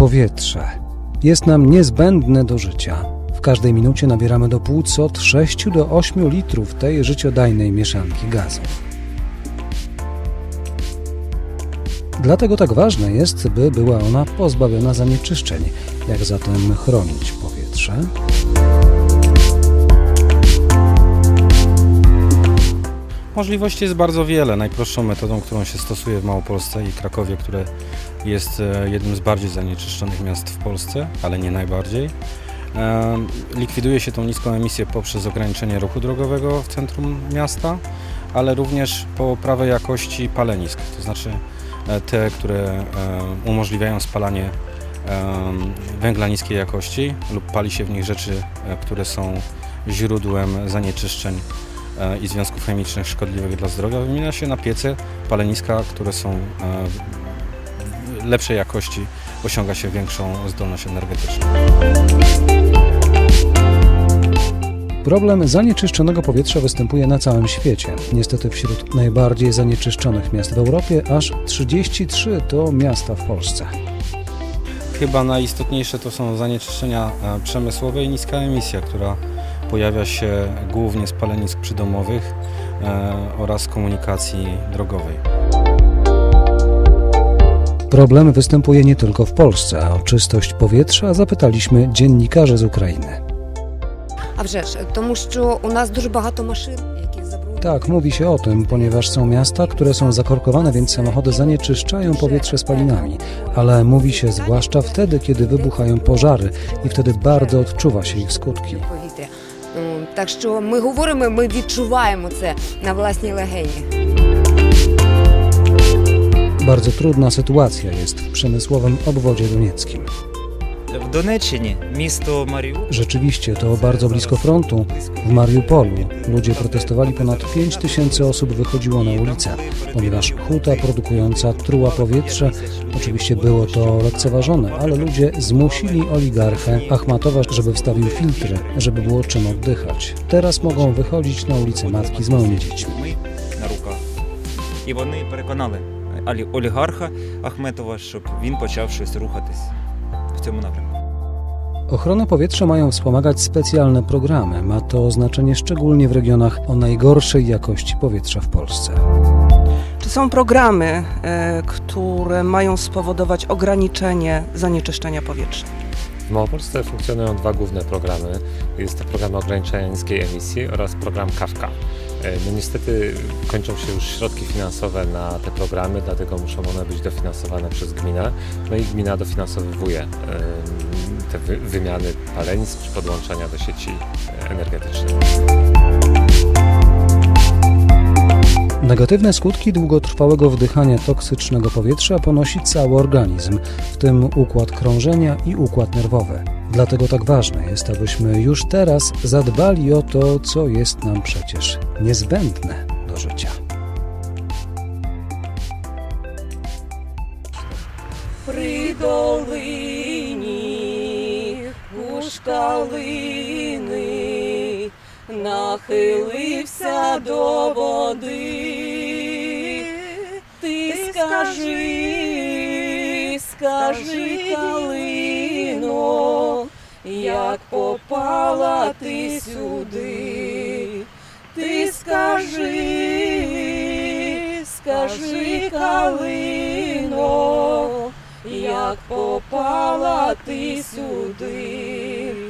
powietrze. Jest nam niezbędne do życia. W każdej minucie nabieramy do płuc od 6 do 8 litrów tej życiodajnej mieszanki gazów. Dlatego tak ważne jest, by była ona pozbawiona zanieczyszczeń. Jak zatem chronić powietrze? Możliwości jest bardzo wiele. Najprostszą metodą, którą się stosuje w Małopolsce i Krakowie, które jest e, jednym z bardziej zanieczyszczonych miast w Polsce, ale nie najbardziej, likwiduje się tą niską emisję poprzez ograniczenie ruchu drogowego w centrum miasta, ale również poprawę jakości palenisk, to znaczy e, te, które e, umożliwiają spalanie węgla niskiej jakości lub pali się w nich rzeczy, które są źródłem zanieczyszczeń i związków chemicznych szkodliwych dla zdrowia wymienia się na piece, paleniska, które są e, lepszej jakości, osiąga się większą zdolność energetyczną. Problem zanieczyszczonego powietrza występuje na całym świecie. Niestety wśród najbardziej zanieczyszczonych miast w Europie aż 33 to miasta w Polsce. Chyba najistotniejsze to są zanieczyszczenia e, przemysłowe i niska emisja, która pojawia się głównie z palenisk przydomowych e, oraz komunikacji drogowej. Problem występuje nie tylko w Polsce, a o czystość powietrza zapytaliśmy dziennikarzy z Ukrainy. А вже ж, тому що у нас дуже багато машин, які забруднюють. Tak, mówi się o tym, ponieważ są miasta, które są zakorkowane, więc samochody zanieczyszczają powietrze spalinami. Ale mówi się zwłaszcza wtedy, kiedy wybuchają pożary i wtedy bardzo odczuwa się ich skutki. Ну, Так що ми говоримо, ми відчуваємо це на власній легені. Bardzo trudna sytuacja jest w przemysłowym obwodzie donieckim. В Донеччині місто Маріуполь Rzeczywiście to bardzo blisko frontu. W Mariupolu ludzie protestowali, ponad 5 tysięcy osób wychodziło na ulicę, ponieważ huta produkująca truła powietrze, oczywiście było to lekceważone, ale ludzie zmusili oligarchę Achmatowa, żeby wstawił filtry, żeby było czym oddychać. Teraz mogą wychodzić na ulicę matki z małymi dziećmi. Ми на руках. І вони переконали алі- олігарха Ахметова, щоб він почав щось рухатись w tym. Ochronę powietrza mają wspomagać specjalne programy. Ma to znaczenie szczególnie w regionach o najgorszej jakości powietrza w Polsce. Czy są programy, e, które mają spowodować ograniczenie zanieczyszczenia powietrza? W Małopolsce funkcjonują dwa główne programy. Jest to program ograniczenia niskiej emisji oraz program KAWKA. E, No niestety kończą się już środki finansowe na te programy, dlatego muszą one być dofinansowane przez gminę. No i gmina dofinansowuje te wy- wymiany palenisk czy podłączenia do sieci e, energetycznej. Negatywne skutki długotrwałego wdychania toksycznego powietrza ponosi cały organizm, w tym układ krążenia i układ nerwowy. Dlatego tak ważne jest, abyśmy już teraz zadbali o to, co jest nam przecież niezbędne do życia. При долині калини нахилився до води. Ти скажи, скажи, калино, як попала ти сюди. Ти скажи, скажи, калино, як попала ти сюди.